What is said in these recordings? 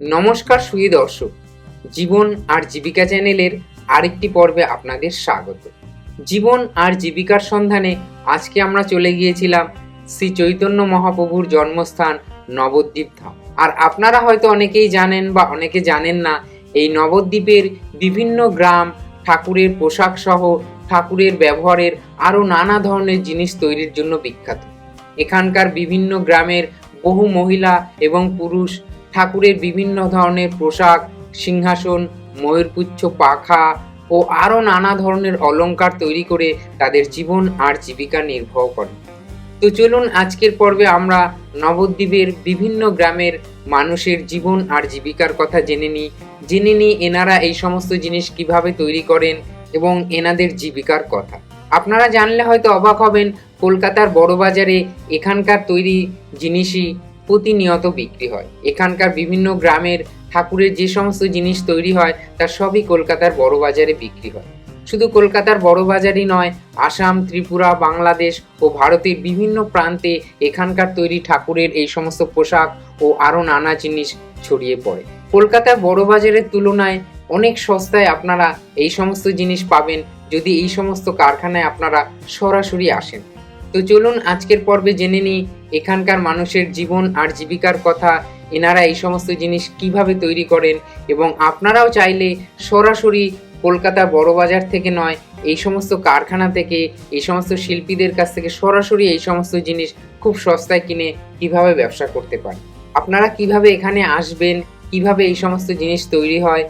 নমস্কার সুই দর্শক, জীবন আর জীবিকা চ্যানেলের আরেকটি পর্বে আপনাদের স্বাগত। জীবন আর জীবিকার সন্ধানে আজকে আমরা চলে গিয়েছিলাম শ্রী চৈতন্য মহাপ্রভুর জন্মস্থান নবদ্বীপ ধাম। আর আপনারা হয়তো অনেকেই জানেন বা অনেকে জানেন না, এই নবদ্বীপের বিভিন্ন গ্রাম ঠাকুরের পোশাক সহ ঠাকুরের ব্যবহারের আরও নানা ধরনের জিনিস তৈরির জন্য বিখ্যাত। এখানকার বিভিন্ন গ্রামের বহু মহিলা এবং পুরুষ ঠাকুরের বিভিন্ন ধরনের পোশাক, সিংহাসন, ময়ূরপুচ্ছ পাখা ও আরও নানা ধরনের অলঙ্কার তৈরি করে তাদের জীবন আর জীবিকা নির্বাহ করে। তো চলুন আজকের পর্বে আমরা নবদ্বীপের বিভিন্ন গ্রামের মানুষের জীবন আর জীবিকার কথা জেনে নিই। জেনে নিই এনারা এই সমস্ত জিনিস কীভাবে তৈরি করেন এবং এনাদের জীবিকার কথা। আপনারা জানলে হয়তো অবাক হবেন, কলকাতার বড় বাজারে এখানকার তৈরি জিনিসই প্রতিনিয়ত বিক্রি হয়। এখানকার বিভিন্ন গ্রামের ঠাকুরের যে সমস্ত জিনিস তৈরি হয়, তা সবই কলকাতার বড় বাজারে বিক্রি হয়। শুধু কলকাতার বড় বাজারই নয়, আসাম, ত্রিপুরা, বাংলাদেশ ও ভারতের বিভিন্ন প্রান্তে এখানকার তৈরি ঠাকুরের এই সমস্ত পোশাক ও আরও নানা জিনিস ছড়িয়ে পড়ে। কলকাতার বড় বাজারের তুলনায় অনেক সস্তায় আপনারা এই সমস্ত জিনিস পাবেন যদি এই সমস্ত কারখানায় আপনারা সরাসরি আসেন। তো চলুন আজকের পর্বে জেনে নিই, এখানকার মানুষের জীবন আর জীবিকার কথা। এনারা এই সমস্ত জিনিস কীভাবে তৈরি করেন এবং আপনারাও চাইলে সরাসরি কলকাতা বড় বাজার থেকে নয়, এই সমস্ত কারখানা থেকে, এই সমস্ত শিল্পীদের কাছ থেকে সরাসরি এই সমস্ত জিনিস খুব সস্তায় কিনে কীভাবে ব্যবসা করতে পারেন? আপনারা কীভাবে এখানে আসবেন, কীভাবে এই সমস্ত জিনিস তৈরি হয়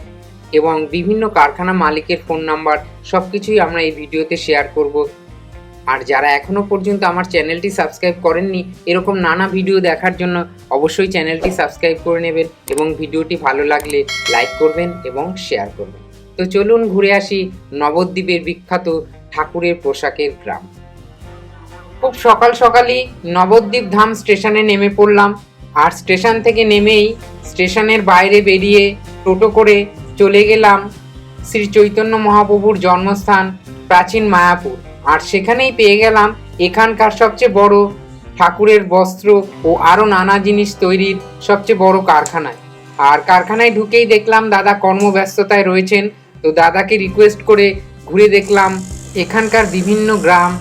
এবং বিভিন্ন কারখানা মালিকের ফোন নাম্বার সব কিছুই আমরা এই ভিডিওতে শেয়ার করব। আর যারা এখনও পর্যন্ত আমার চ্যানেলটি সাবস্ক্রাইব করেননি, এরকম নানা ভিডিও দেখার জন্য অবশ্যই চ্যানেলটি সাবস্ক্রাইব করে নেবেন এবং ভিডিওটি ভালো লাগলে লাইক করবেন এবং শেয়ার করবেন। তো চলুন ঘুরে আসি নবদ্বীপের বিখ্যাত ঠাকুরের পোশাকের গ্রাম। খুব সকাল সকালই নবদ্বীপ ধাম স্টেশনে নেমে পড়লাম। আর স্টেশন থেকে নেমেই স্টেশনের বাইরে বেরিয়ে টোটো করে চলে গেলাম শ্রী চৈতন্য মহাপ্রভুর জন্মস্থান প্রাচীন মায়াপুর। আর সেখানেই পেয়ে গেলাম এখানকার সবচেয়ে বড় ঠাকুরের বস্ত্র ও আরও নানা জিনিস তৈরির সবচেয়ে বড় কারখানায়। আর কারখানায় ঢুকেই দেখলাম দাদা কর্মব্যস্ততায় রয়েছেন তো দাদাকে রিকোয়েস্ট করে ঘুরে দেখলাম এখানকার বিভিন্ন গ্রাম।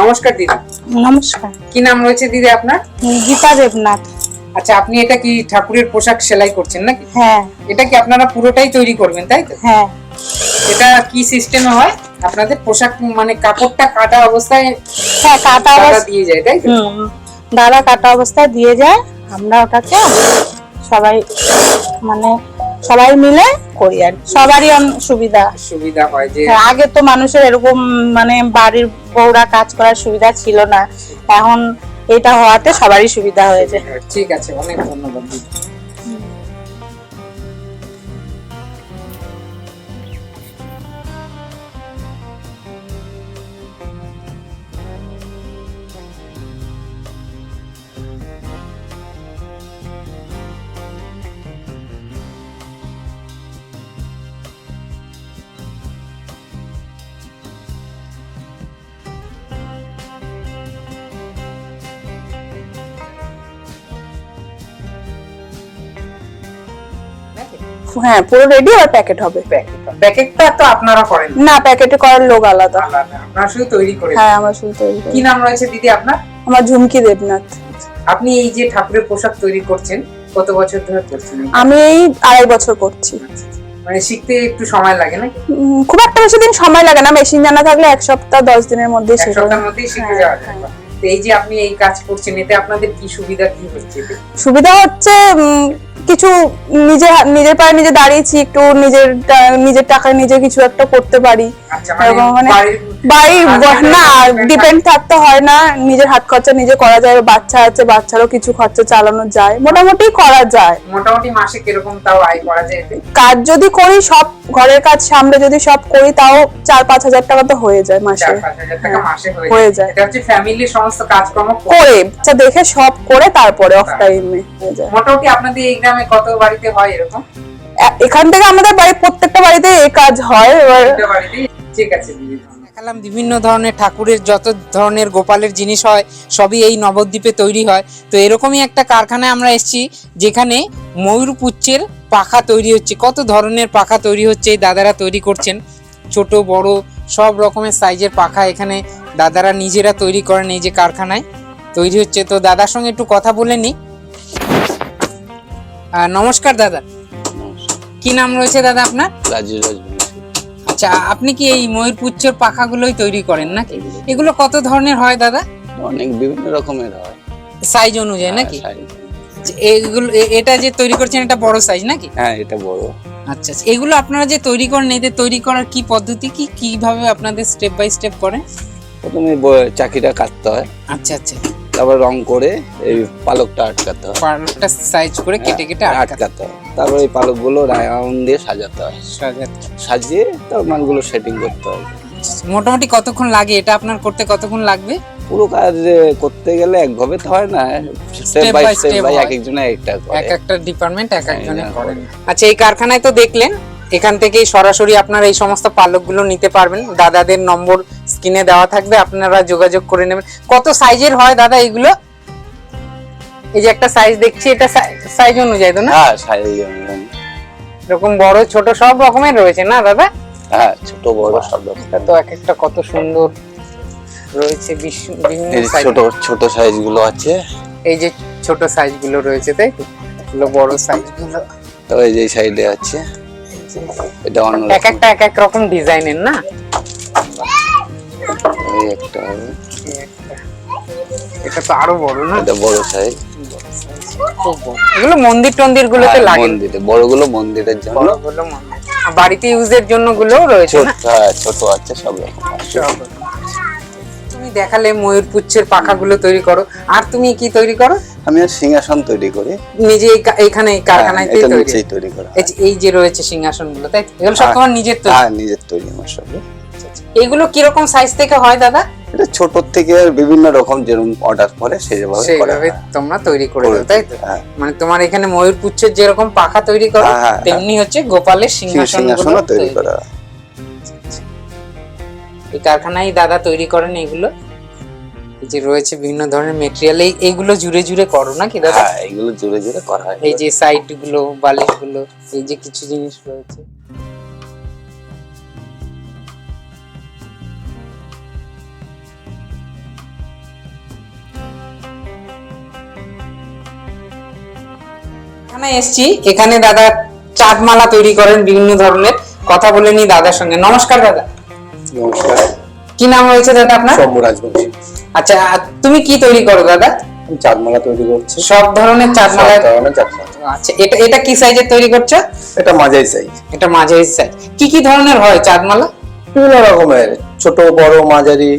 নমস্কার দিদি। নমস্কার। কি নাম রয়েছে দিদি আপনার? গীতা দেবনাথ। আচ্ছা আপনি এটা কি ঠাকুরের পোশাক সেলাই করছেন নাকি? হ্যাঁ। এটা কি আপনারা পুরোটাই তৈরি করবেন তাই তো? হ্যাঁ। এটা কি সিস্টেমে হয়? আপনাদের পোশাক মানে কাপড়টা কাটা অবস্থায় হ্যাঁ কাটা অবস্থা দিয়ে যায় তাই তো? দাদা কাটা অবস্থায় দিয়ে যায় আমরা ওটাকে সবাই মানে সবাই মিলে করি আর সবারই সুবিধা। সুবিধা হয় যে হ্যাঁ, আগে তো মানুষের এরকম মানে বাড়ির বউরা কাজ করার সুবিধা ছিল না। এখন এটা হওয়াতে সবারই সুবিধা হয়েছে। ঠিক আছে অনেক ধন্যবাদ। হ্যাঁ পুরো রেডি আর প্যাকেট হবে। প্যাকেট- প্যাকেটটা তো আপনারা করেন। না প্যাকেটে করার লোক আলাদা। আপনারা শুধু তৈরি করে হ্যাঁ আমার শুধু তৈরি করি। কি নাম রয়েছে দিদি আপনার? আমার ঝুমকি দেবনাথ। আপনি এই যে ঠাকুরের পোশাক তৈরি করছেন কত বছর ধরে করছেন? আমি এই আড়াই বছর করছি। মানে শিখতে একটু সময় লাগে উম, খুব একটা বেশি দিন সময় লাগে না মেশিন জানা থাকলে এক সপ্তাহ দশ দিনের মধ্যে এক সপ্তাহের মধ্যেই শিখে হ্যাঁ, যাওয়া যায়। তো এই যে আপনি এই কাজ করছেন এতে আপনাদের কি সুবিধা কি হচ্ছে? সুবিধা হচ্ছে কিছু নিজে নিজের পায়ে নিজে দাঁড়িয়েছি একটু নিজের নিজের টাকায় নিজে কিছু একটা করতে পারি। আচ্ছা মানে মানে বাড়ির বাড়ির ব- হাজবেন্ডের না ডিপেন্ড থাকতে হয় না নিজের হাত খরচা নিজে করা যায় বাচ্চা আছে বাচ্চারও কিছু খরচা চালানো যায় মোটামুটি করা যায়। মোটামুটি মাসে কীরকম তাও আয় করা যায় কাজ যদি করি সব ঘরের কাজ সামলে যদি সব করি তাও চার পাঁচ হাজার টাকা তো হয়ে যায় মাসে। পাঁচ হাজার টাকা হ্যাঁ, মাসে হয়ে যায়। এটা হচ্ছে ফ্যামিলির সমস্ত কাজকর্ম করে। দেখে সব করে তারপরে অফ টাইমে মোটামুটি আপনাদের এই গ্রামে কত বাড়িতে হয় এরকম? এখান থেকে আমাদের বাড়ি প্রত্যেকটা বাড়িতে এই কাজ হয় এবার ঠিক আছে দেখালাম বিভিন্ন ধরনের ঠাকুরের যত ধরনের গোপালের জিনিস হয় সবই এই নবদ্বীপে তৈরি হয়। তো এরকমই একটা কারখানায় আমরা এসেছি যেখানে ময়ূরপুচ্ছের পাখা তৈরি হচ্ছে। কত ধরনের পাখা তৈরি হচ্ছে এই দাদারা তৈরি করছেন। ছোট বড় সব রকমের সাইজের পাখা এখানে দাদারা নিজেরা তৈরি করেন এই যে কারখানায়। তৈরি হচ্ছে। তো দাদার সঙ্গে একটু কথা বলে নি আহ, নমস্কার দাদা। কি নাম রয়েছে দাদা আপনার? রাজু আচ্ছা আপনি কি এই ময়ূরপুচ্ছের পাখাগুলোই তৈরি করেন নাকি? এগুলো। কত ধরনের হয় দাদা? অনেক বিভিন্ন রকমের হয়। সাইজ অনুযায়ী নাকি? হ্যাঁ, এগুলো এটা যে তৈরি করছেন এটা বড় সাইজ নাকি? হ্যাঁ এটা বড়। আচ্ছা আচ্ছা। এগুলো আপনারা যে তৈরি করেন এদের তৈরি করার কি পদ্ধতি কি? কীভাবে আপনাদের স্টেপ বাই স্টেপ করেন? প্রথমে চাকিটা কাটতে হয়। আচ্ছা আচ্ছা। তারপর রং করে এই পালকটা আটকাতে হয়। পালকটা সাইজ করে কেটে কেটে হ্যাঁ, আটকাতে হয়। তারপর এই পালকগুলো রাউন্ড দিয়ে সাজাতে হয়। সাজাতে। সাজিয়ে তারপর মালগুলো সেটিং করতে হয় মোটামুটি কতক্ষণ লাগে? এটা আপনার করতে কতক্ষণ লাগবে? পুরো কাজ করতে গেলে একভাবে তো হয় না। স্টেপ বাই স্টেপ বাই হয়। এক একজনের একটা করে। এক একটা ডিপার্টমেন্ট এক একজনে হ্যাঁ, করেন আচ্ছা এই কারখানায় তো দেখলেন এখান থেকেই সরাসরি আপনারা এই সমস্ত পালকগুলো নিতে পারবেন। দাদাদের নম্বর স্ক্রিনে দেওয়া থাকবে আপনারা যোগাযোগ করে নেবেন। কত সাইজের হয় দাদা এগুলো? এই যে একটা সাইজ দেখছি এটা সাইজ অনুযায়ী তো না? হ্যাঁ সাইজ অনুযায়ী। এরকম বড় ছোট সব রকমের রয়েছে না দাদা? হ্যাঁ ছোট বড় সব রকম এটা তো এক একটা কত সুন্দর রয়েছে বিভিন্ন ছোট ছোট সাইজগুলো আছে। এই যে ছোট সাইজগুলো রয়েছে তাই তো? এগুলো বড় সাইজগুলো। তো এই যে সাইডে আছে। এটা অন্য এক একটা এক এক রকম ডিজাইনের না? এই একটা হবে এটা তো আরও বড় না? এটা বড় সাইজ এগুলো মন্দির টন্দির গুলোতে লাগে। হ্যাঁ, মন্দিরে বড়গুলো মন্দিরের জন্য। বড়গুলো মন্দির। বাড়িতে ইউজের জন্য গুলোও রয়েছে না? হ্যাঁ, ছোট আছে সব রকম আছে। সব রকম। তুমি দেখালে ময়ূর পুচ্ছের পাখাগুলো তৈরি করো। আর তুমি কি তৈরি করো? আমি সিংহাসন তৈরি করি। নিজে এইখানে এই হ্যাঁ, কারখানায় তৈরি করা। এই যে- রয়েছে সিংহাসনগুলো তাই এগুলো সব। তোমার নিজের তৈরি। হ্যাঁ নিজের তৈরি আমার সবে এগুলো কীরকম সাইজ থেকে হয় দাদা? এটা ছোট থেকে বিভিন্ন রকম যেরকম অর্ডার করে সেইভাবে হয়। তোমরা তৈরি করে দাও তাই তো? হ্যাঁ। মানে তোমার এখানে ময়ূর পুচ্ছের যেরকম পাখা তৈরি করো হ্যাঁ, হ্যাঁ, তেমনি হচ্ছে গোপালের সিংহাসন তৈরি করা। এই কারখানায় দাদা তৈরি করেন এগুলো। যে রয়েছে বিভিন্ন ধরনের মেটেরিয়াল এই এইগুলো জুড়ে জুড়ে করো নাকি দাদা? এগুলো জোরে জোরে করা হয় এই যে সাইডগুলো বালিশগুলো এই যে কিছু জিনিস রয়েছে। এখানে এসছি। এখানে দাদা চাঁদমালা তৈরি করেন বিভিন্ন ধরনের। কথা বলে নি দাদার সঙ্গে। নমস্কার দাদা। নমস্কার। কি নাম রয়েছে দাদা আপনার? সৌম্য রাজবংশী। আচ্ছা তুমি কি তৈরি করো দাদা? চাঁদমালা তৈরি করছি। সব ধরনের চাঁদমালা ধরনের আচ্ছা এটা এটা কি সাইজের তৈরি করছ? এটা মাঝারি সাইজ এটা মাঝারি সাইজ কি কি ধরনের হয় চাঁদমালা বিভিন্ন রকমের। ছোট বড় মাঝারি।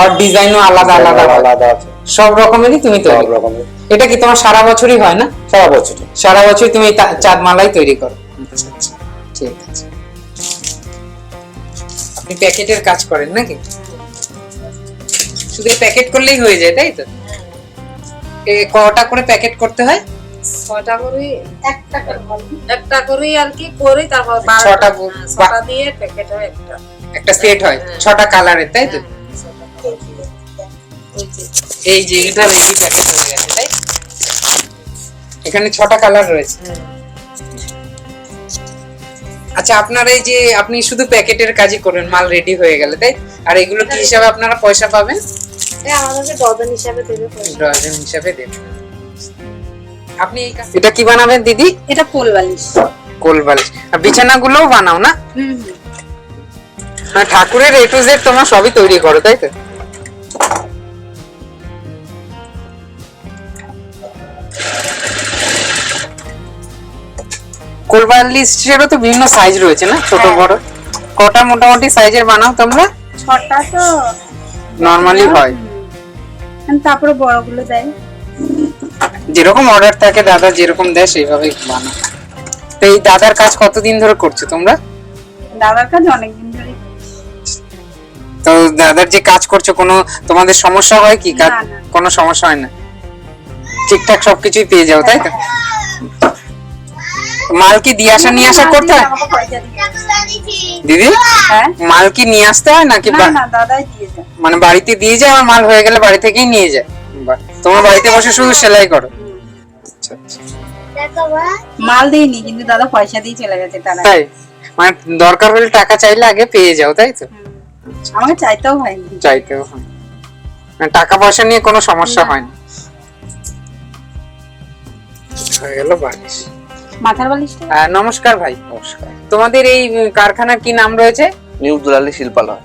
আর ডিজাইনও আলাদা আলাদা। আলাদা আছে। সব রকমেরই তুমি তৈরি। সব রকমের। এটা কি তোমার সারা বছরই হয় না? সারা বছর সারা বছর তুমি এই তা- চাঁদমালাই তৈরি করো। আচ্ছা, আচ্ছা, ঠিক আছে। আপনি প্যাকেটের কাজ করেন নাকি? শুধু প্যাকেট করলেই হয়ে যায় তাই তো? এ কটা করে প্যাকেট করতে হয়? ছটা করে একটা করে একটা করে আর কি করে তারপর ছটা হ্যাঁ, ছটা দিয়ে প্যাকেট হয় একটা। একটা সেট হয়। ছটা কালারের তাই তো? এই যে এটা রেডি প্যাকেট হয়ে গেছে তাই? এখানে ছটা কালার রয়েছে। আচ্ছা আপনার এই যে আপনি শুধু প্যাকেটের কাজই করেন মাল রেডি হয়ে গেলে তাই? আর এগুলো কি হিসাবে আপনারা পয়সা পাবেন? এই আমাদেরকে ডজন হিসাবে দেবে ডজন হিসাবে দেবেন আপনি এটা কি বানাবেন দিদি? এটা বালিশ। কোল বালিশ। আর বিছানাগুলোও বানাও না? হুম। মানে ঠাকুরের এ টু জেড তোমরা সবই তৈরি করো তাই তো? কোলবালিশেরও তো বিভিন্ন সাইজ রয়েছে না? ছোট হ্যাঁ। বড়? কটা মোটামুটি সাইজের বানাও তোমরা? ছটা তো নরমালি হয়। তারপরে বড়গুলো দেয় যেরকম অর্ডার থাকে দাদা যেরকম দেয় সেইভাবেই বানাও। তো এই দাদার কাজ কতদিন ধরে করছ তোমরা? দাদার কাজ অনেকদিন ধরে তো দাদার যে কাজ করছ কোনো তোমাদের সমস্যা হয় কি? কাজ। কোনো সমস্যা হয় না? ঠিকঠাক সবকিছুই পেয়ে যাও তাই তো? মাল কি দিয়ে আসা নিয়ে আসা করতে হয়? দিদি? হ্যাঁ? মাল কি নিয়ে আসতে হয় নাকি মানে বাড়িতে দিয়ে যায় আর মাল হয়ে গেলে বাড়ি থেকেই নিয়ে যায়? বাহ। তোমার বাড়িতে বসে শুধু সেলাই করো? আচ্ছা আচ্ছা। মাল দিইনি কিন্তু দাদা পয়সা দিয়ে চলে গেছে তারা তাই? মানে দরকার হলে টাকা চাইলে আগে পেয়ে যাও তাই তো? আমাকে চাইতেও হয়নি। চাইতেও হয়। মানে টাকা পয়সা নিয়ে কোনো সমস্যা হয় না। হয়ে গেল বালিশ। মাথার বালিশটা? নমস্কার ভাই। নমস্কার। তোমাদের এই কারখানার কি নাম রয়েছে? নিউ দুলালি শিল্পালয়।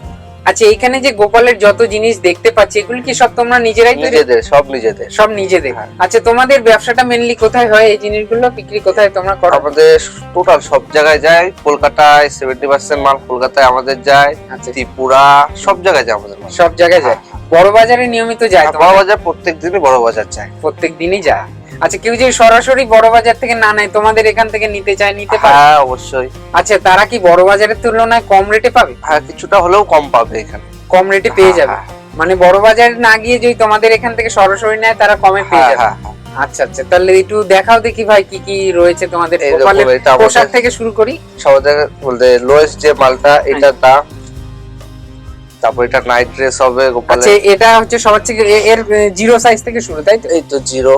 আচ্ছা এইখানে যে গোপালের যত জিনিস দেখতে পাচ্ছি এগুলো কি সব তোমরা নিজেরাই তৈরি? নিজেদের সব নিজেদের। সব নিজেদের। হ্যাঁ। আচ্ছা তোমাদের ব্যবসাটা মেনলি কোথায় হয়? এই জিনিসগুলো বিক্রি কোথায় তোমরা করো? আমাদের টোটাল সব জায়গায় যায়। কলকাতায় সেভেন্টি পার্সেন্ট মাল কলকাতায় আমাদের যায়। আচ্ছা। ত্রিপুরা সব জায়গায় যায় আমাদের সব জায়গায় যায়। বড় বাজারে নিয়মিত যায় বড় বাজার প্রত্যেক দিনই বড় বাজার যায়। প্রত্যেক দিনই যায়? আচ্ছা কেউ যদি সরাসরি বড় বাজার থেকে না নেয় তোমাদের এখান থেকে নিতে চায় নিতে পারে? হ্যাঁ অবশ্যই। আচ্ছা তারা কি বড় বাজারের তুলনায় কম রেটে পাবে? হ্যাঁ কিছুটা হলেও কম পাবে এখানে। কম রেটে পেয়ে হ্যাঁ, যাবে? হ্যাঁ। মানে বড় বাজারে না গিয়ে যদি তোমাদের এখান থেকে সরাসরি নেয় তারা কমে পেয়ে হ্যাঁ যাবে। আচ্ছা আচ্ছা তাহলে একটু দেখাও দেখি ভাই কি কি রয়েছে তোমাদের পোশাক থেকে শুরু করি। সবাদের বলতে লোয়েস্ট যে মালটা এটা দাম। তারপর এটা নাইট ড্রেস হবে আচ্ছা এটা হচ্ছে সবার থেকে এর জিরো সাইজ থেকে শুরু তাই তো? এই তো জিরো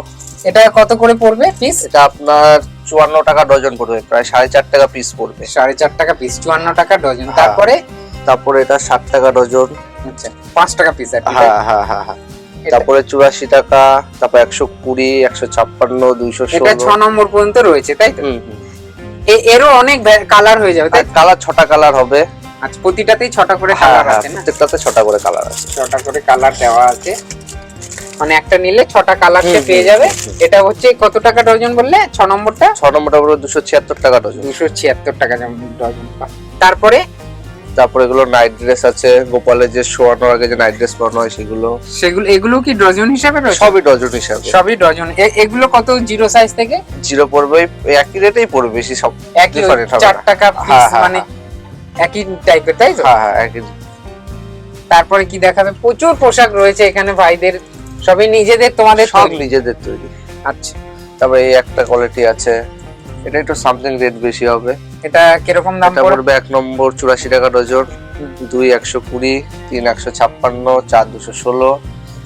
এটা কত করে পড়বে পিস এটা আপনার চুয়ান্ন টাকা ডজন পড়বে প্রায় সাড়ে চার টাকা পিস পড়বে। সাড়ে চার টাকা পিস চুয়ান্ন টাকা ডজন। হ্যাঁ। তারপরে তারপরে এটা ষাট টাকা ডজন। আচ্ছা পাঁচ টাকা পিস আর হ্যাঁ হ্যাঁ হ্যাঁ হ্যাঁ। তারপরে চুরাশি টাকা তারপর একশো কুড়ি একশো ছাপ্পান্ন দুইশো এটা ছ নম্বর পর্যন্ত রয়েছে তাই তো? এরও অনেক কালার হয়ে যাবে তাই কালার ছটা কালার হবে। আচ্ছা প্রতিটাতেই ছটা করে হ্যাঁ কালার হ্যাঁ আছে না? প্রত্যেকটাতে ছটা করে কালার আছে। ছটা করে কালার দেওয়া আছে। মানে একটা নিলে ছটা কালার সে পেয়ে যাবে। এটা হচ্ছে কত টাকা ডজন বললে? ছ নম্বরটা? ছ নম্বরটা হলো দুশো ছিয়াত্তর টাকা ডজন। দুশো ছিয়াত্তর টাকা ডজন তারপরে? তারপরে এগুলো নাইট ড্রেস আছে গোপালের যে শোয়ানোর আগে যে নাইট ড্রেস পরানো হয় সেগুলো। সেগুলো এগুলো কি ডজন হিসাবে সবই ডজন হিসাবে। সবই ডজন। এগুলো কত? জিরো সাইজ থেকে? জিরো পড়বে একই রেটেই পড়বে বেশি সব একই চার টাকা হ্যাঁ, পিস হ্যাঁ, মানে একই টাইপের তাই তো? হ্যাঁ হ্যাঁ একই। তারপরে কি দেখাবে? প্রচুর পোশাক রয়েছে এখানে ভাইদের। সবই নিজেদের তোমাদের সব নিজেদের তৈরি। আচ্ছা। তারপরে এই একটা কোয়ালিটি আছে। এটা একটু সামথিং রেট বেশি হবে। এটা কীরকম দাম পড়বে এক নম্বর চুরাশি টাকা ডজন দুই একশো কুড়ি তিন একশো ছাপ্পান্ন চার দুশো ষোলো।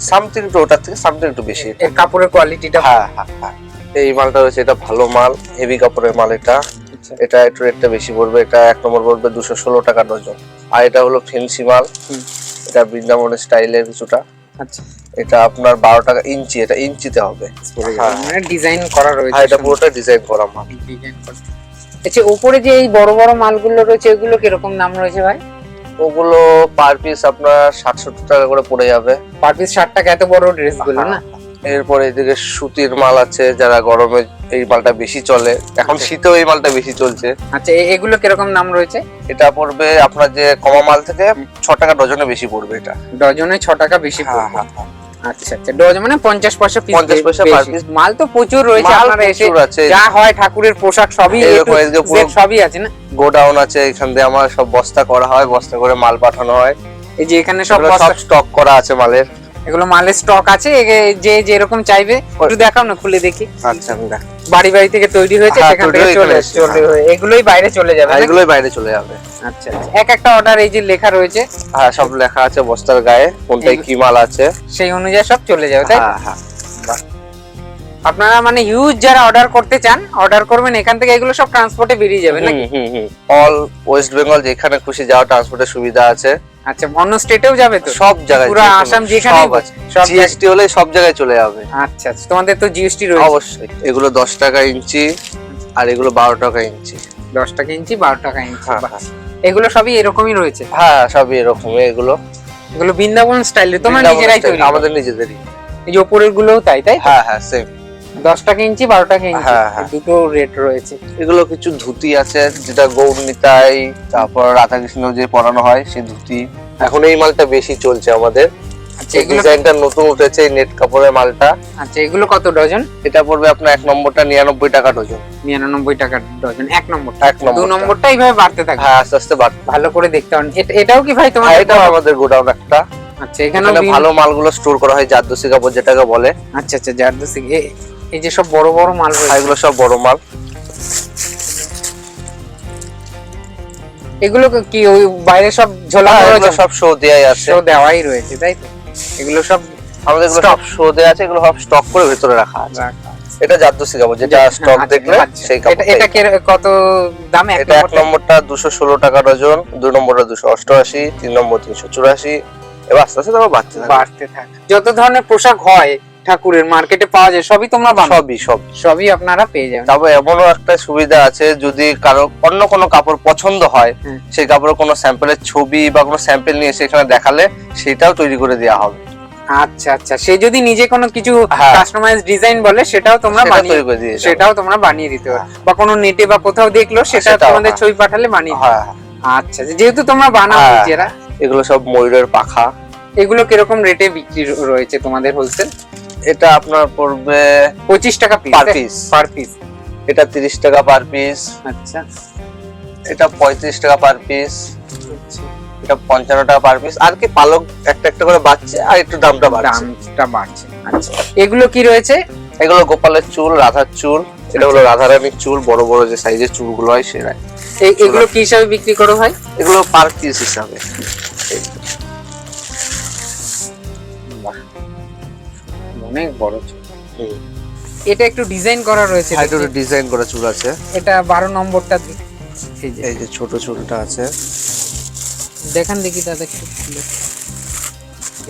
সামথিং একটু ওটার থেকে সামথিং একটু বেশি। এর কাপড়ের কোয়ালিটিটা হ্যাঁ হ্যাঁ হ্যাঁ। এই মালটা রয়েছে এটা ভালো মাল হেভি কাপড়ের মাল এটা। এটা একটু রেটটা বেশি পড়বে এটা এক নম্বর পড়বে দুশো ষোলো টাকা ডজন। আর এটা হলো ফেন্সি মাল। এটা বৃন্দাবনের স্টাইলের কিছুটা। আচ্ছা। এটা আপনার বারো টাকা ইঞ্চি এটা ইঞ্চিতে হবে। হ্যাঁ। মানে ডিজাইন করা রয়েছে আর এটা পুরোটা ডিজাইন করা মাল। ডিজাইন করা। আচ্ছা উপরে যে এই বড় বড় মালগুলো রয়েছে এগুলো কীরকম দাম রয়েছে ভাই? ওগুলো পার পিস আপনার ষাট সত্তর টাকা করে পড়ে যাবে। পার পিস ষাট টাকা এত বড় ড্রেসগুলো না এরপরে এদিকে সুতির মাল আছে যারা গরমে এই মালটা বেশি চলে। এখন শীতেও এই মালটা বেশি চলছে। আচ্ছা এগুলো কীরকম দাম রয়েছে? এটা পড়বে আপনার যে কমা মাল থেকে ছ টাকা ডজনে বেশি পড়বে এটা। ডজনে ছ টাকা বেশি হ্যাঁ, পড়বে। হ্যাঁ, হ্যাঁ। আচ্ছা আচ্ছা ডজন মানে পঞ্চাশ পয়সা পিস 50 পয়সা পার পিস মাল তো প্রচুর রয়েছে আপনার এসে যা হয় ঠাকুরের পোশাক সবই সবই আছে না? গোডাউন আছে এখান দিয়ে আমার সব বস্তা করা হয় বস্তা করে মাল পাঠানো হয়। এই যে এখানে সব স্টক করা আছে মালের। এগুলো মালের স্টক আছে যে যেরকম চাইবে একটু দেখাও না খুলে দেখি। আচ্ছা বাড়ি বাড়ি থেকে তৈরি হয়েছে হ্যাঁ, সেখান থেকে চলে চলে এগুলোই বাইরে চলে যাবে হ্যাঁ, এগুলোই বাইরে চলে যাবে। আচ্ছা আচ্ছা। এক একটা অর্ডার এই যে লেখা রয়েছে। হ্যাঁ সব লেখা আছে বস্তার গায়ে কোনটাই কি মাল আছে। সেই অনুযায়ী সব চলে যাবে তাই হ্যাঁ হ্যাঁ। আপনারা মানে হিউজ যারা অর্ডার করতে চান অর্ডার করবেন এখান থেকে এগুলো সব ট্রান্সপোর্টে বেরিয়ে যাবে নাকি? অল ওয়েস্ট বেঙ্গল যেখানে খুশি যাওয়া ট্রান্সপোর্টের সুবিধা আছে। আচ্ছা অন্য স্টেটেও যাবে তো? সব জায়গায় পুরো আসাম যেখানে সব আছে। সব জিএসটি হলে সব জায়গায় চলে যাবে। আচ্ছা আচ্ছা তোমাদের তো জিএসটি রয়েছে। অবশ্যই। এগুলো দশ টাকা ইঞ্চি আর এগুলো বারো টাকা ইঞ্চি। দশ টাকা ইঞ্চি বারো টাকা ইঞ্চি হ্যাঁ এগুলো সবই এরকমই রয়েছে? হ্যাঁ সবই এরকম এগুলো। এগুলো বৃন্দাবন স্টাইলে তোমরা নিজেরাই তৈরি। আমাদের আমাদের নিজেদেরই। এই যে উপরের গুলোও তাই তাই হ্যাঁ হ্যাঁ সেম দশ টাকা ইঞ্চি বারো টাকা ইঞ্চি। হ্যাঁ, হ্যাঁ। দুটো রেট রয়েছে। এগুলো কিছু ধুতি আছে যেটা গৌর নিতাই তারপর রাধাকৃষ্ণ যে পরানো হয় সেই ধুতি। এখন এই মালটা বেশি চলছে আমাদের। আচ্ছা এই এগুলো ডিজাইনটা নতুন উঠেছে এই নেট কাপড়ের মালটা। আচ্ছা এগুলো কত ডজন? এটা পড়বে আপনার এক নম্বরটা নিরানব্বই টাকা ডজন। নিরানব্বই টাকা ডজন এক নম্বরটা। এক। দু নম্বরটা এইভাবে বাড়তে থাকে। হ্যাঁ আস্তে আস্তে বাড়বে ভালো করে দেখতে হবে। এ- এটাও কি ভাই তোমার হ্যাঁ, এটাও আমাদের গোডাউন একটা। আচ্ছা এখানে এখানে ভালো মালগুলো স্টোর করা হয় জাদ্দসি কাপড় যেটাকে বলে। আচ্ছা আচ্ছা জারদোসি। এ- এই যে সব বড় বড় মাল এগুলো সব বড় মাল। এগুলো কি ওই বাইরে সব ঝোলা হ্যাঁ, রয়েছে সব শো দেয়াই আছে। শো দেওয়াই রয়েছে তাই তো? এগুলো সব আমাদের এগুলো সব শো দেয়া আছে এগুলো সব স্টক করে ভেতরে রাখা আছে। এটা জাদ্দুসি কাপড় যেটা স্টক আচ্ছা, দেখলে আচ্ছা। সেই এটা এটা কত দাম? এক এটা এক নম্বরটা? দুশো ষোলো টাকা ডজন দুই নম্বরটা দুশো অষ্টআশি তিন নম্বর তিনশো চুরাশি। এবার আস্তে আস্তে তারপর বাড়তে থাকবে বাড়তে থাকে। যত ধরনের পোশাক হয় ঠাকুরের মার্কেটে পাওয়া যায় সবই তোমরা সবই সব সবই আপনারা পেয়ে যাবেন। তবে এমনও একটা সুবিধা আছে যদি কারও অন্য কোনো কাপড় পছন্দ হয় সেই কাপড়ের কোনো স্যাম্পলের ছবি বা কোনো স্যাম্পল নিয়ে সেখানে দেখালে সেটাও তৈরি করে দেওয়া হবে। আচ্ছা আচ্ছা। সে যদি নিজে কোনো কিছু হ্যাঁ। কাস্টমাইজ ডিজাইন বলে সেটাও তোমরা বানিয়ে। সেটাও তোমরা বানিয়ে দিতে পারো। বা কোনো নেটে বা কোথাও দেখল সেটা তোমাদের হ্যাঁ। ছবি পাঠালে বানিয়ে হ্যাঁ। আচ্ছা যেহেতু তোমরা বানাও হ্যাঁ। নিজেরা। এগুলো সব ময়ূরের পাখা। এগুলো কীরকম রেটে বিক্রি রয়েছে তোমাদের হোলসেল এটা আপনার পড়বে পঁচিশ টাকা পার পিস পার পিস এটা তিরিশ টাকা পার পিস আচ্ছা। এটা পঁয়ত্রিশ টাকা পার পিস এটা পঞ্চান্ন টাকা পার পিস আর কি পালক একটা একটা করে বাড়ছে আর একটু দামটা বাড়ছে। দামটা বাড়ছে। আচ্ছা। এগুলো কি রয়েছে? এগুলো গোপালের চুল রাধার চুল। এটা হলো রাধারানীর চুল বড় বড় যে সাইজের চুলগুলো হয় সেটাই। এই- এগুলো কি হিসাবে বিক্রি করো ভাই এগুলো পার পিস হিসাবে। অনেক বড় চুল। এটা একটু ডিজাইন করা রয়েছে দেখছি। ডিজাইন করা চুল আছে। এটা বারো নম্বরটা এই যে ছোট চুলটা আছে। দেখান দেখি দাদা একটু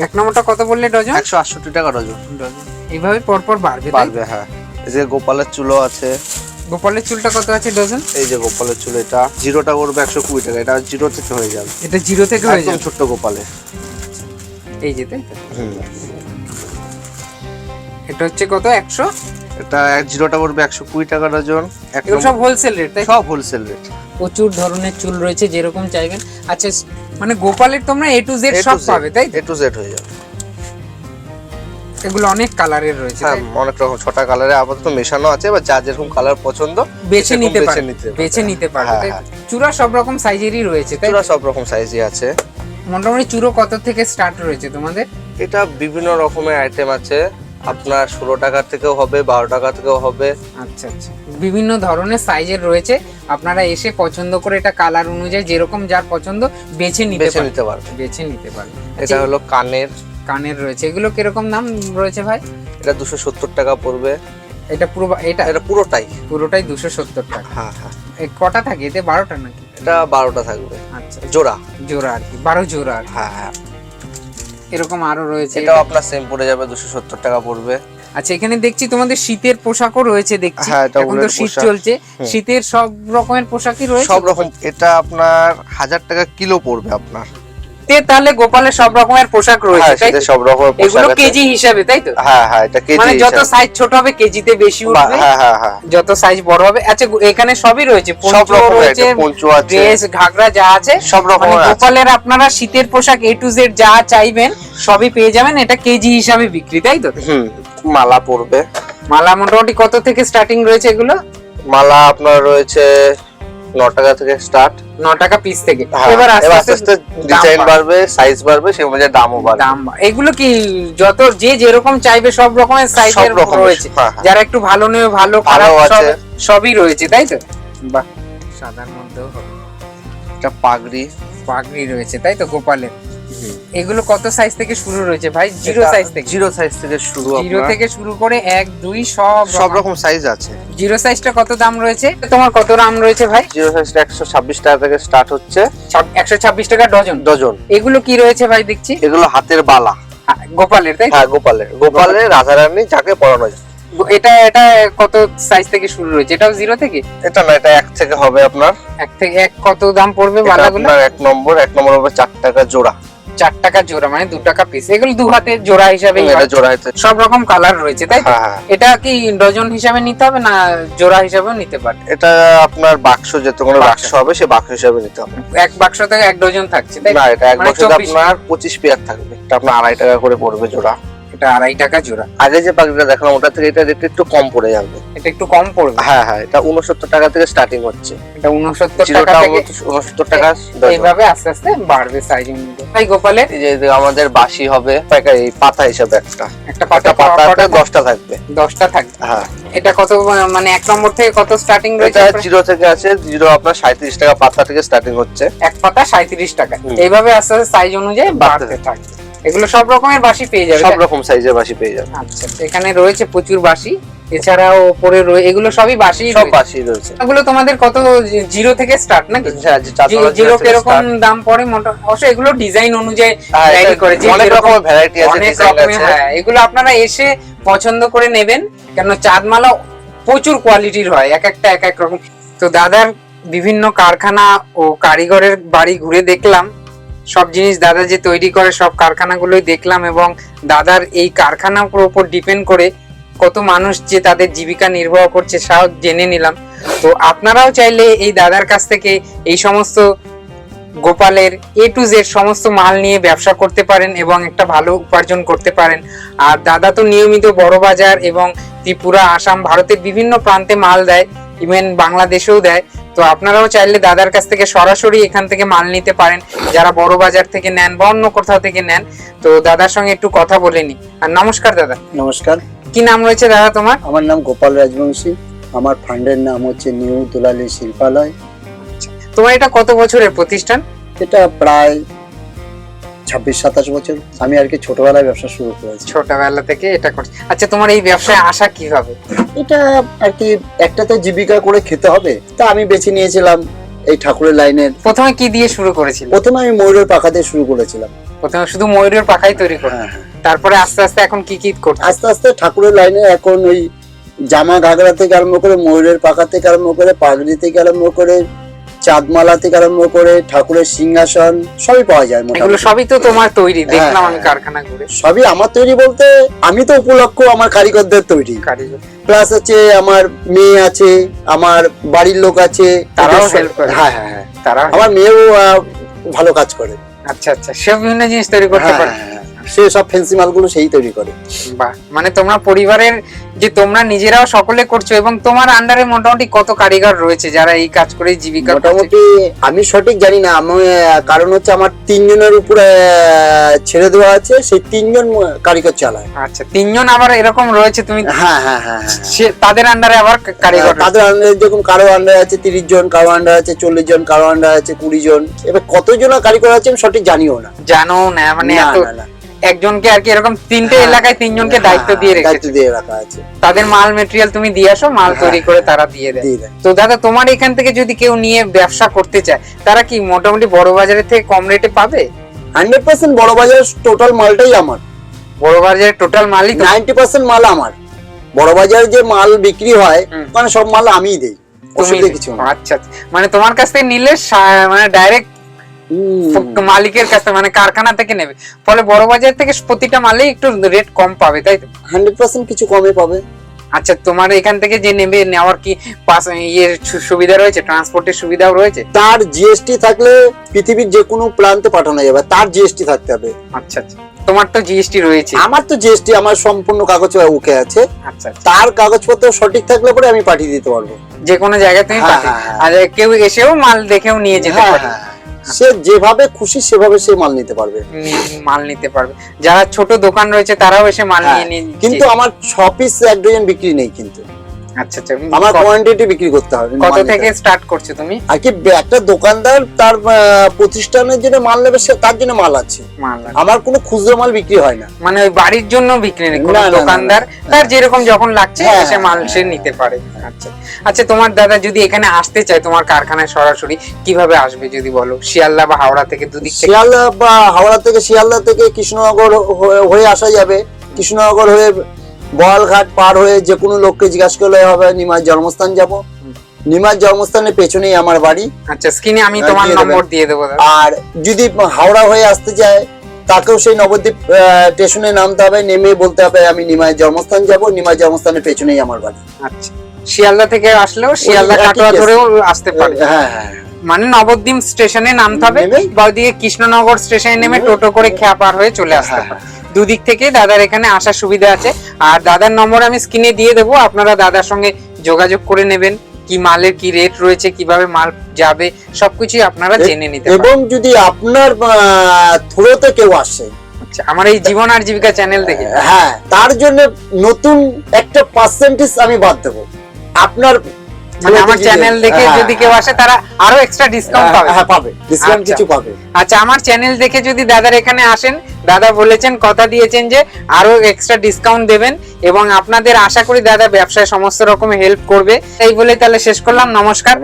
এক নম্বরটা কত বললে ডজন? একশো আটষট্টি টাকা ডজন। ডজন। এইভাবে পরপর বাড়বে? পারবে হ্যাঁ। এই যে গোপালের চুলও আছে। গোপালের চুলটা কত আছে ডজন? এই যে গোপালের চুল এটা জিরোটা করবে একশো কুড়ি টাকা। এটা জিরো থেকে হয়ে যাবে। এটা জিরো থেকে হয়ে যাবে। ছোট্ট গোপালের। এই যে তাই তো? হুম। এটা হচ্ছে কত? একশো? এটা এক জিরোটা পড়বে একশো কুড়ি টাকা ডজন। সব হোলসেল রেট তাই সব হোলসেল রেট প্রচুর ধরনের চুল রয়েছে যেরকম চাইবেন। আচ্ছা মানে গোপালের তোমরা এ টু জেড সব পাবে তাই তো? এ টু জেড হয়ে যাবে। এগুলো অনেক কালারের রয়েছে হ্যাঁ অনেক রকম ছটা কালারে আপাতত মেশানো আছে বা যা যেরকম কালার পছন্দ বেছে নিতে নিতে বেছে নিতে পারবে হ্যাঁ, তো? চূড়া সব রকম সাইজেরই রয়েছে তাই? চূড়া সব রকম সাইজই আছে। মোটামুটি চূড়ো কত থেকে স্টার্ট রয়েছে তোমাদের? এটা বিভিন্ন রকমের আইটেম আছে। আপনার ষোলো টাকা থেকেও হবে বারো টাকা থেকেও হবে। আচ্ছা আচ্ছা। বিভিন্ন ধরনের সাইজের রয়েছে। আপনারা এসে পছন্দ করে এটা কালার অনুযায়ী যেরকম যার পছন্দ বেছে নিতে বেছে নিতে পারবে বেছে নিতে পারবেন। এটা আচ্ছা, হলো কানের। কানের রয়েছে। এগুলো কীরকম দাম রয়েছে ভাই? এটা দুশো সত্তর টাকা পড়বে। এটা পুরো এটা? এটা পুরোটাই। পুরোটাই দুশো সত্তর টাকা। হ্যাঁ হ্যাঁ। কটা থাকে? এতে বারোটা নাকি? এটা বারোটা থাকবে। আচ্ছা। জোড়া। জোড়া আর কি। বারো জোড়া আর হ্যাঁ হ্যাঁ। এরকম আরও রয়েছে। এটাও আপনার সেম পড়ে যাবে দুশো সত্তর টাকা পড়বে। আচ্ছা এখানে দেখছি তোমাদের শীতের পোশাকও রয়েছে দেখছি। হ্যাঁ, এখন তো শীত চলছে। শীতের সব রকমের পোশাকই রয়েছে? সব রকম এটা আপনার হাজার টাকা কিলো পড়বে আপনার। তে তাহলে গোপালের সব রকমের পোশাক রয়েছে হ্যাঁ? সব রকমের এগুলো কেজি হিসাবে তাই তো? হ্যাঁ হ্যাঁ এটা কেজি মানে যত সাইজ ছোট হবে কেজিতে বেশি উঠবে। হ্যাঁ হ্যাঁ হ্যাঁ। যত সাইজ বড় হবে আচ্ছা এখানে সবই রয়েছে সব রয়েছে পঞ্চু আছে। ড্রেস ঘাগরা যা আছে। সব মানে রকমের গোপালের আপনারা শীতের পোশাক এ টু জেড যা চাইবেন সবই পেয়ে যাবেন এটা কেজি হিসাবে বিক্রি তাই তো? হুম মালা পড়বে। মালা মোটামুটি কত থেকে স্টার্টিং রয়েছে এগুলো? মালা আপনার রয়েছে ন টাকা থেকে স্টার্ট ন টাকা পিস থেকে এবার এবার আস্তে আস্তে ডিজাইন বাড়বে। সাইজ বাড়বে সেই অনুযায়ী দামও বাড়বে। দাম এগুলো কি যত যে যেরকম চাইবে সব রকমের সাইজের রয়েছে। হ্যাঁ, হ্যাঁ। যারা একটু ভালো নেবে ভালো খারাপ সব আছে। সবই রয়েছে তাই তো? বাহ। সাদার মধ্যেও হবে। একটা পাগড়ি। পাগড়ি রয়েছে তাই তো গোপালের? এগুলো কত সাইজ থেকে শুরু রয়েছে ভাই? জিরো সাইজ থেকে। জিরো সাইজ থেকে শুরু জিরো থেকে শুরু করে এক দুই সব সব রকম সাইজ আছে। জিরো সাইজটা কত দাম রয়েছে? তোমার কত দাম রয়েছে ভাই? জিরো সাইজটা একশো ছাব্বিশ টাকা থেকে স্টার্ট হচ্ছে। একশো ছাব্বিশ টাকা ডজন। ডজন। এগুলো কি রয়েছে ভাই দেখছি? এগুলো হাতের বালা। গোপালের তাই হ্যাঁ গোপালের। গোপালের রাধারানী যাকে পরানো যায়। এটা এটা কত সাইজ থেকে শুরু রয়েছে? এটাও জিরো থেকে? এটা না এটা এক থেকে হবে আপনার। এক থেকে এক কত দাম পড়বে বালাগুলো? আপনার এক নম্বর এক নম্বর হবে চার টাকা জোড়া। চার টাকা জোড়া মানে দু টাকা পিস এগুলো দু হাতে জোড়া হিসাবে জোড়া সব রকম কালার রয়েছে তাই হ্যাঁ হ্যাঁ। এটা কি ডজন হিসাবে নিতে হবে না জোড়া হিসাবেও নিতে পারে এটা আপনার বাক্স যত কোনো বাক্স। বাক্স হবে সে বাক্স হিসাবে নিতে হবে। এক বাক্স থেকে এক ডজন থাকছে তাই না এটা এক বাক্স বছর 24 আপনার পঁচিশ পেয়ার থাকবে। এটা আপনার আড়াই টাকা করে পড়বে জোড়া। এটা আড়াই টাকা জোড়া। আগে যে পাখিটা দেখলাম ওটা থেকে এটা রেট একটু কম পড়ে যাবে। এটা একটু কম পড়বে? হ্যাঁ হ্যাঁ এটা উনসত্তর টাকা থেকে স্টার্টিং হচ্ছে। এটা উনসত্তর টাকা থেকে উনসত্তর টাকা এইভাবে আস্তে আস্তে বাড়বে সাইজ অনুযায়ী ভাই গোপালের? এই যে আমাদের বাসি হবে পাতা হিসাবে একটা। একটা পাতা পাতা দশটা থাকবে। দশটা থাকবে। হ্যাঁ। এটা কত মানে এক নম্বর থেকে কত স্টার্টিং রয়েছে? এটা জিরো থেকে আছে জিরো আপনার সাঁত্রিশ টাকা পাতা থেকে স্টার্টিং হচ্ছে। এক পাতা সাঁত্রিশ টাকা। এইভাবে আস্তে আস্তে সাইজ অনুযায়ী বাড়তে বাড়তে থাকে এগুলো সব রকমের বাসি পেয়ে যাবে সব রকম সাইজের বাসি পেয়ে যাবে। আচ্ছা এখানে রয়েছে প্রচুর বাসি এছাড়াও ওপরে রয়ে এগুলো সবই বাসি সব বাসি রয়েছে। এগুলো তোমাদের কত জিরো থেকে স্টার্ট নাকি? হ্যাঁ, যে জিরো কীরকম দাম পড়ে মোটা অবশ্য এগুলো ডিজাইন অনুযায়ী এটা করে। যে অনেক রকমের ভ্যারাইটি আছে অনেক রকমের। হ্যাঁ এগুলো আপনারা এসে পছন্দ করে নেবেন কেন চাঁদমালা প্রচুর কোয়ালিটির হয় এক একটা এক এক রকম। তো দাদার বিভিন্ন কারখানা ও কারিগরের বাড়ি ঘুরে দেখলাম সব জিনিস দাদা যে তৈরি করে সব কারখানাগুলোই দেখলাম এবং দাদার এই কারখানার উপর ডিপেন্ড করে কত মানুষ যে তাদের জীবিকা নির্বাহ করছে তাও জেনে নিলাম। তো আপনারাও চাইলে এই দাদার কাছ থেকে এই সমস্ত গোপালের এ টু জেড সমস্ত মাল নিয়ে ব্যবসা করতে পারেন এবং একটা ভালো উপার্জন করতে পারেন। আর দাদা তো নিয়মিত বড় বাজার এবং ত্রিপুরা, আসাম, ভারতের বিভিন্ন প্রান্তে মাল দেয়। ইভেন বাংলাদেশেও দেয়। তো আপনারাও চাইলে দাদার কাছ থেকে সরাসরি এখান থেকে মাল নিতে পারেন। যারা বড় বাজার থেকে নেন বা অন্য কোথাও থেকে নেন তো দাদার সঙ্গে একটু কথা বলে নি আর নমস্কার দাদা। নমস্কার। কি নাম রয়েছে দাদা তোমার? আমার নাম গোপাল রাজবংশী। আমার ফান্ডের নাম হচ্ছে নিউ দুলালি শিল্পালয়। তোমার এটা কত বছরের প্রতিষ্ঠান? এটা প্রায় ছাব্বিশ সাতাশ বছর আমি আর কি ছোটবেলায় ব্যবসা শুরু করেছি। ছোটবেলা থেকে এটা করছে। আচ্ছা তোমার এই ব্যবসায় আসা কীভাবে এটা আর কি একটা তো জীবিকা করে খেতে হবে তা আমি বেছে নিয়েছিলাম এই ঠাকুরের লাইনের। প্রথমে কি দিয়ে শুরু করেছিল? প্রথমে আমি ময়ূরের পাখা দিয়ে শুরু করেছিলাম। প্রথমে শুধু ময়ূরের পাখাই তৈরি করতে। হ্যাঁ, হ্যাঁ। তারপরে আস্তে আস্তে এখন কি কি করতে? আস্তে আস্তে ঠাকুরের লাইনে এখন ওই জামা ঘাগরা থেকে আরম্ভ করে ময়ূরের পাখা থেকে আরম্ভ করে পাগড়ি থেকে আরম্ভ করে চাঁদমালা থেকে আরম্ভ করে ঠাকুরের সিংহাসন সবই পাওয়া যায় এগুলো সবই তো তোমার তৈরি দেখলাম হ্যাঁ, আমি হ্যাঁ। কারখানা ঘুরে। সবই আমার তৈরি বলতে আমি তো উপলক্ষ আমার কারিগরদের তৈরি। প্লাস হচ্ছে আমার মেয়ে আছে আমার বাড়ির লোক আছে তারাও help করে? হ্যাঁ হ্যাঁ হ্যাঁ। তারা আমার মেয়েও আহ, ভালো কাজ করে। আচ্ছা আচ্ছা। সে বিভিন্ন জিনিস তৈরি করতে হ্যাঁ, পারে। সে সব ফেন্সি মালগুলো সেই তৈরি করে। বাহ মানে তোমরা পরিবারের যে তোমরা নিজেরাও সকলে করছ এবং তোমার আন্ডারে মোটামুটি কত কারিগর রয়েছে যারা এই কাজ করে জীবিকা মোটামুটি আমি সঠিক জানি না আমি কারণ হচ্ছে আমার তিনজনের উপরে ছেড়ে দেওয়া আছে সেই তিনজন কারিগর চালায়। আচ্ছা তিনজন আবার এরকম রয়েছে তুমি হ্যাঁ হ্যাঁ হ্যাঁ হ্যাঁ। সে- তাদের আন্ডারে আবার কারিগর তাদের আন্ডারে যেরকম কারও আন্ডার আছে তিরিশ জন কারও আন্ডার আছে চল্লিশ জন কারও আন্ডার আছে কুড়ি জন। এবার কতজন কারিগর আছে আমি সঠিক জানিও না। জানো না মানে এত। একজনকে আর কি এরকম তিনটে হ্যাঁ, এলাকায় তিনজনকে দায়িত্ব হ্যাঁ, দিয়ে দায়িত্ব রেখেছে। দিয়ে রাখা আছে। তাদের মাল মেটেরিয়াল তুমি দিয়ে আসো মাল হ্যাঁ, তৈরি করে হ্যাঁ। তারা দিয়ে দেয়। তো দাদা তোমার এখান থেকে যদি কেউ নিয়ে ব্যবসা করতে চায় তারা কি মোটামুটি বড় বাজারের থেকে কম রেটে পাবে? হান্ড্রেড পার্সেন্ট বড় বাজার টোটাল মালটাই আমার। বড় বাজারের টোটাল মালই নাইনটি পার্সেন্ট মাল আমার। বড় বাজারে যে মাল বিক্রি হয় মানে সব মাল আমিই দেই। অসুবিধা কিছু না। আচ্ছা আচ্ছা। মানে তোমার কাছ থেকে নিলে মানে ডাইরেক্ট। মালিকের কাছ থেকে মানে কারখানা থেকে নেবে। ফলে বড় বাজার থেকে প্রতিটা মালেই একটু রেট কম পাবে তাই তো? হান্ড্রেড পার্সেন্ট কিছু কমে পাবে। আচ্ছা তোমার এখান থেকে যে নেবে নেওয়ার কি ইয়ের সুবিধা রয়েছে? ট্রান্সপোর্টের সুবিধাও রয়েছে? তার জিএসটি থাকলে পৃথিবীর যে কোনো প্রান্তে পাঠানো যাবে তার জিএসটি থাকতে হবে। আচ্ছা আচ্ছা। তোমার তো জিএসটি রয়েছে। আমার তো জিএসটি আমার সম্পূর্ণ কাগজ ওকে আছে। আচ্ছা আচ্ছা। তার কাগজপত্র সঠিক থাকলে পরে আমি পাঠিয়ে দিতে পারব। যে কোনো জায়গায় তুমি হ্যাঁ, হ্যাঁ, আর কেউ এসেও মাল দেখেও নিয়ে যেতে হ্যাঁ, পারে। হ্যাঁ। সে যেভাবে খুশি সেভাবে সে মাল নিতে পারবে। মাল নিতে পারবে। যারা ছোট দোকান রয়েছে তারাও এসে মাল হ্যাঁ, নিয়ে নিয়ে কিন্তু আমার ছ পিস এক ডজন বিক্রি নেই কিন্তু। আচ্ছা আচ্ছা আমার কোয়ান্টিটি বিক্রি করতে হবে কত থেকে স্টার্ট করছ তুমি? আর কি একটা দোকানদার তার প্রতিষ্ঠানের জন্য মাল নেবে সে তার জন্য মাল আছে। আমার কোনো খুচরো মাল বিক্রি হয় না। মানে ওই বাড়ির জন্য বিক্রি নেই কোনো দোকানদার তার যেরকম যখন লাগছে হ্যাঁ, এসে মাল হ্যাঁ, সে নিতে পারে। আচ্ছা আচ্ছা তোমার দাদা যদি এখানে আসতে চায় তোমার কারখানায় সরাসরি কীভাবে আসবে যদি বলো? শিয়ালদা বা হাওড়া থেকে দুদিক শিয়ালদা বা হাওড়া থেকে শিয়ালদা থেকে কৃষ্ণনগর হয়ে- হয়ে আসা যাবে। কৃষ্ণনগর হয়ে বয়ালঘাট পার হয়ে যে কোনো লোককে জিজ্ঞাসা করলে হবে নিমার জন্মস্থান যাব। নিমার জন্মস্থানের পেছনেই আমার বাড়ি। আচ্ছা স্ক্রিনে আমি হ্যাঁ, তোমার নম্বর দিয়ে দেবো আর যদি হাওড়া হয়ে আসতে চায় তাকেও সেই নবদ্বীপ স্টেশনে নামতে হবে নেমে বলতে হবে আমি নিমায়ের জন্মস্থান যাব নিমায়ের জন্মস্থানের পেছনেই আমার বাড়ি। আচ্ছা শিয়ালদা থেকে আসলেও শিয়ালদা কাটোয়া ধরেও আসতে পারে। হ্যাঁ হ্যাঁ মানে নবদ্বীপ স্টেশনে নামতে হবে? বা ওদিকে কৃষ্ণনগর স্টেশনে নেমে? টোটো করে খেয়া পার হয়ে চলে আসতে হ্যাঁ, পারে। দুদিক থেকে দাদার এখানে আসার সুবিধা আছে। আর দাদার নম্বর আমি স্ক্রিনে দিয়ে দেবো আপনারা দাদার সঙ্গে যোগাযোগ করে নেবেন কি মালের কি রেট রয়েছে কীভাবে মাল যাবে সবকিছুই আপনারা জেনে নিতে এবং যদি আপনার থ্রোতে কেউ আসে আচ্ছা আমার এই জীবন আর জীবিকা চ্যানেল দেখে। হ্যাঁ তার জন্য নতুন একটা পার্সেন্টেজ আমি বাদ দেবো। আপনার মানে আমার চ্যানেল দেখে হ্যাঁ, যদি কেউ আসে তারা আরও এক্সট্রা ডিসকাউন্ট পাবে। হ্যাঁ পাবে। ডিসকাউন্ট আচ্ছা। কিছু পাবে। আচ্ছা আমার চ্যানেল দেখে যদি দাদার এখানে আসেন দাদা বলেছেন কথা দিয়েছেন যে আরও এক্সট্রা ডিসকাউন্ট দেবেন এবং আপনাদের আশা করি দাদা ব্যবসায় সমস্ত রকমের হেল্প করবে। এই বলে তাহলে শেষ করলাম। নমস্কার।